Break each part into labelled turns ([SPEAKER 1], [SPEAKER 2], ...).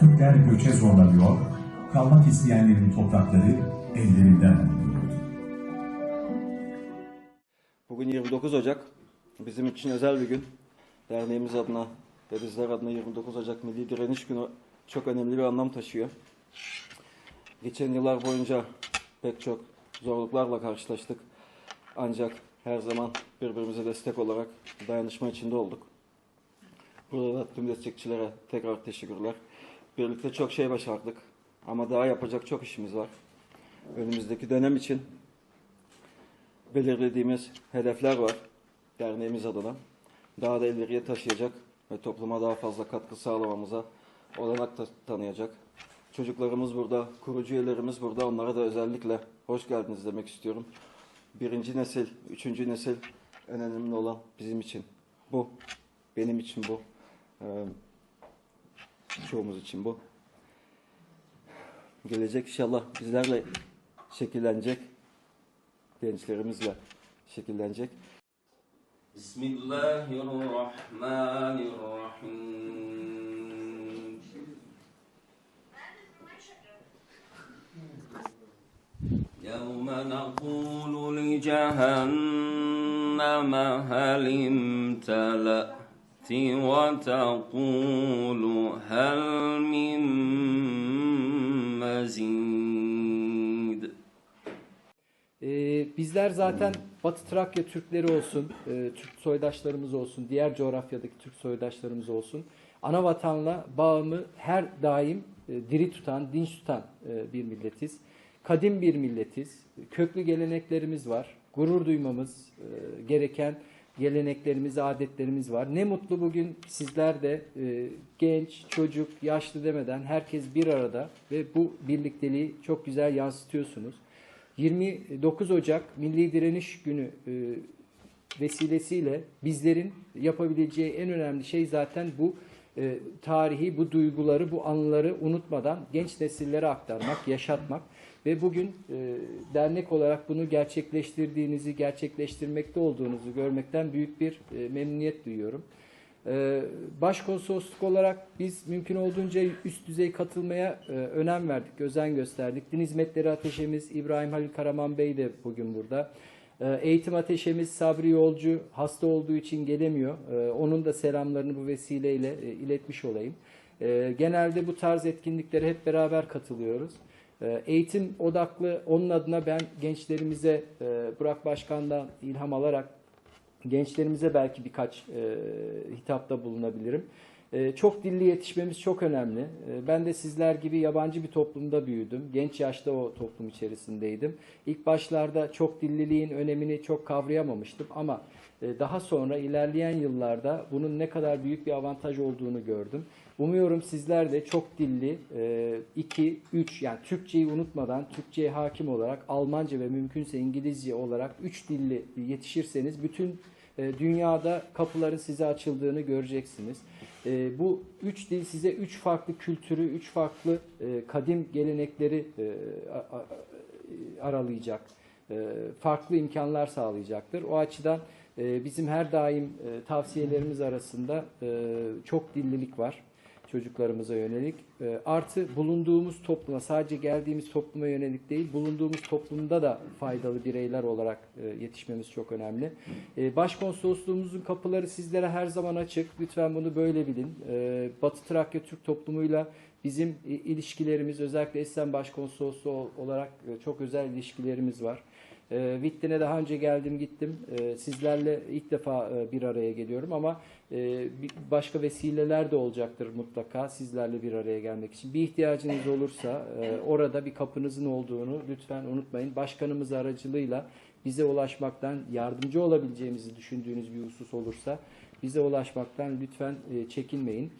[SPEAKER 1] Türkler göçe zorlanıyor, kalmak isteyenlerin toprakları ellerinden alınıyordu.
[SPEAKER 2] Bugün 29 Ocak. Bizim için özel bir gün. Derneğimiz adına ve bizler adına 29 Ocak Milli Direniş Günü çok önemli bir anlam taşıyor. Geçen yıllar boyunca pek çok zorluklarla karşılaştık. Ancak her zaman birbirimize destek olarak dayanışma içinde olduk. Burada da tüm destekçilere tekrar teşekkürler. Birlikte çok şey başardık. Ama daha yapacak çok işimiz var. Önümüzdeki dönem için belirlediğimiz hedefler var derneğimiz adına. Daha da ileriye taşıyacak ve topluma daha fazla katkı sağlamamıza olanak ta- tanıyacak. Çocuklarımız burada, kurucu üyelerimiz burada. Onlara da özellikle hoş geldiniz demek istiyorum. Birinci nesil, üçüncü nesil en önemli olan bizim için bu. Benim için bu. Ee, çoğumuz için bu. Gelecek inşallah bizlerle şekillenecek gençlerimizle şekillenecek.
[SPEAKER 3] بسم الله الرحمن الرحيم يوم نقول لجهنم هل امتلأت وتقول هل من مزيد
[SPEAKER 4] Ee, bizler zaten Batı Trakya Türkleri olsun, e, Türk soydaşlarımız olsun, diğer coğrafyadaki Türk soydaşlarımız olsun, ana vatanla bağımı her daim e, diri tutan, dinç tutan e, bir milletiz. Kadim bir milletiz. Köklü geleneklerimiz var. Gurur duymamız e, gereken geleneklerimiz, adetlerimiz var. Ne mutlu bugün sizler de e, genç, çocuk, yaşlı demeden herkes bir arada ve bu birlikteliği çok güzel yansıtıyorsunuz. 29 Ocak Milli Direniş Günü e, vesilesiyle bizlerin yapabileceği en önemli şey zaten bu e, tarihi, bu duyguları, bu anıları unutmadan genç nesillere aktarmak, yaşatmak ve bugün e, dernek olarak bunu gerçekleştirdiğinizi, gerçekleştirmekte olduğunuzu görmekten büyük bir e, memnuniyet duyuyorum. Ee, Başkonsolosluk olarak biz mümkün olduğunca üst düzey katılmaya e, önem verdik, özen gösterdik. Din Hizmetleri Ateşemiz İbrahim Halil Karaman Bey de bugün burada. Ee, Eğitim Ateşemiz Sabri Yolcu hasta olduğu için gelemiyor. Ee, Onun da selamlarını bu vesileyle e, iletmiş olayım. Ee, Genelde bu tarz etkinliklere hep beraber katılıyoruz. Eğitim odaklı onun adına ben gençlerimize e, Burak Başkan'dan ilham alarak gençlerimize belki birkaç e, hitapta bulunabilirim. E, çok dilli yetişmemiz çok önemli. E, ben de sizler gibi yabancı bir toplumda büyüdüm. Genç yaşta o toplum içerisindeydim. İlk başlarda çok dilliliğin önemini çok kavrayamamıştım ama e, daha sonra ilerleyen yıllarda bunun ne kadar büyük bir avantaj olduğunu gördüm. Umuyorum sizler de çok dilli 2, 3 yani Türkçeyi unutmadan Türkçeye hakim olarak Almanca ve mümkünse İngilizce olarak 3 dilli yetişirseniz bütün e, dünyada kapıların size açıldığını göreceksiniz. E, Bu üç dil size üç farklı kültürü, üç farklı e, kadim gelenekleri e, a- aralayacak. E, Farklı imkanlar sağlayacaktır. O açıdan e, bizim her daim e, tavsiyelerimiz arasında e, çok dillilik var çocuklarımıza yönelik. E, Artı bulunduğumuz topluma sadece geldiğimiz topluma yönelik değil, bulunduğumuz toplumda da faydalı bireyler olarak e, yetişmemiz çok önemli. E, Başkonsolosluğumuzun kapıları sizlere her zaman açık. Lütfen bunu böyle bilin. E, Batı Trakya Türk toplumuyla bizim i- ilişkilerimiz özellikle Esen Başkonsolosluğu ol- olarak e, çok özel ilişkilerimiz var. E, Vittin'e daha önce geldim gittim. E, sizlerle ilk defa e, bir araya geliyorum ama e, başka vesileler de olacaktır mutlaka sizlerle bir araya gelmek için. Bir ihtiyacınız olursa e, orada bir kapınızın olduğunu lütfen unutmayın. Başkanımız aracılığıyla bize ulaşmaktan yardımcı olabileceğimizi düşündüğünüz bir husus olursa bize ulaşmaktan lütfen e, çekinmeyin.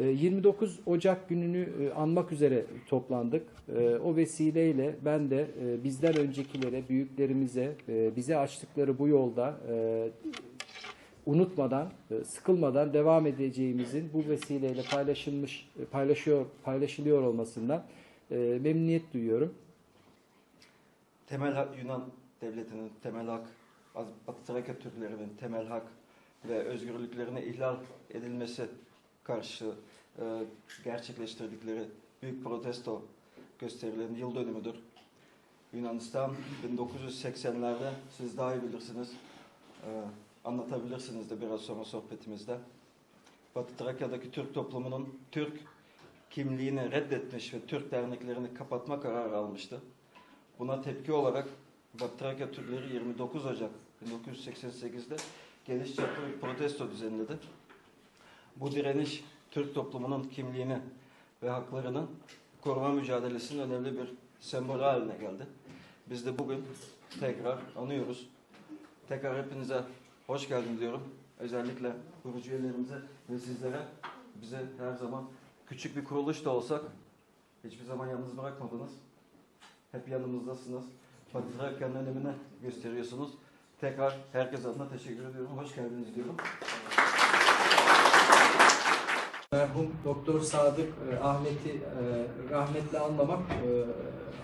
[SPEAKER 4] E, 29 Ocak gününü e, anmak üzere toplandık. E, O vesileyle ben de e, bizden öncekilere, büyüklerimize, e, bize açtıkları bu yolda unutmadan, sıkılmadan devam edeceğimizin bu vesileyle paylaşılmış, paylaşıyor, paylaşılıyor olmasından memnuniyet duyuyorum.
[SPEAKER 2] Temel Yunan devletinin temel hak, Batı Trakya Türklerinin temel hak ve özgürlüklerine ihlal edilmesi karşı e, gerçekleştirdikleri büyük protesto gösterilerinin yıl dönümüdür. Yunanistan 1980'lerde siz daha iyi bilirsiniz. E, anlatabilirsiniz de biraz sonra sohbetimizde. Batı Trakya'daki Türk toplumunun Türk kimliğini reddetmiş ve Türk derneklerini kapatma kararı almıştı. Buna tepki olarak Batı Trakya Türkleri 29 Ocak 1988'de geniş çaplı bir protesto düzenledi. Bu direniş Türk toplumunun kimliğini ve haklarının koruma mücadelesinin önemli bir sembolü haline geldi. Biz de bugün tekrar anıyoruz. Tekrar hepinize hoş geldin diyorum. Özellikle kurucu üyelerimize ve sizlere bize her zaman küçük bir kuruluş da olsak hiçbir zaman yalnız bırakmadınız. Hep yanımızdasınız. Batı Trakya'nın önemini gösteriyorsunuz. Tekrar herkes adına teşekkür ediyorum. Hoş geldiniz diyorum.
[SPEAKER 4] Merhum Doktor Sadık e, Ahmet'i e, rahmetle anlamak e,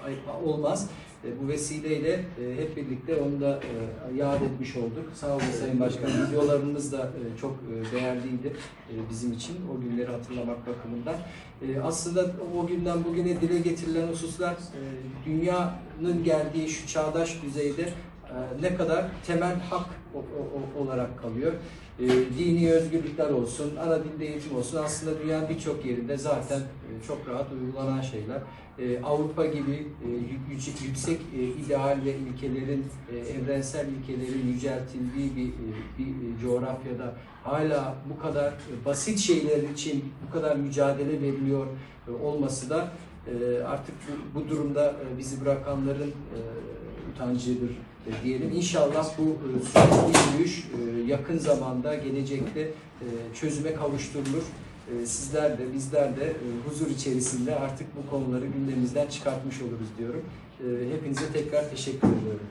[SPEAKER 4] ayıp olmaz. E, bu vesileyle e, hep birlikte onu da e, yad etmiş olduk. Sağ olun Sayın Başkan. Videolarınız da e, çok e, değerliydi e, bizim için o günleri hatırlamak bakımından. E, aslında o günden bugüne dile getirilen hususlar e, dünyanın geldiği şu çağdaş düzeyde ne kadar temel hak olarak kalıyor. E, dini özgürlükler olsun, ana dilde eğitim olsun aslında dünyanın birçok yerinde zaten e, çok rahat uygulanan şeyler. E, Avrupa gibi e, yüksek e, ideal ve ilkelerin, e, evrensel ilkelerin yüceltildiği bir, e, bir e, coğrafyada hala bu kadar e, basit şeyler için bu kadar mücadele veriliyor e, olması da e, artık bu, bu durumda e, bizi bırakanların e, utancıdır e, diyelim. İnşallah bu e, süreç, bu yürüyüş e, yakın zamanda, gelecekte çözüme kavuşturulur. Sizler de, bizler de huzur içerisinde artık bu konuları gündemimizden çıkartmış oluruz diyorum. Hepinize tekrar teşekkür ediyorum.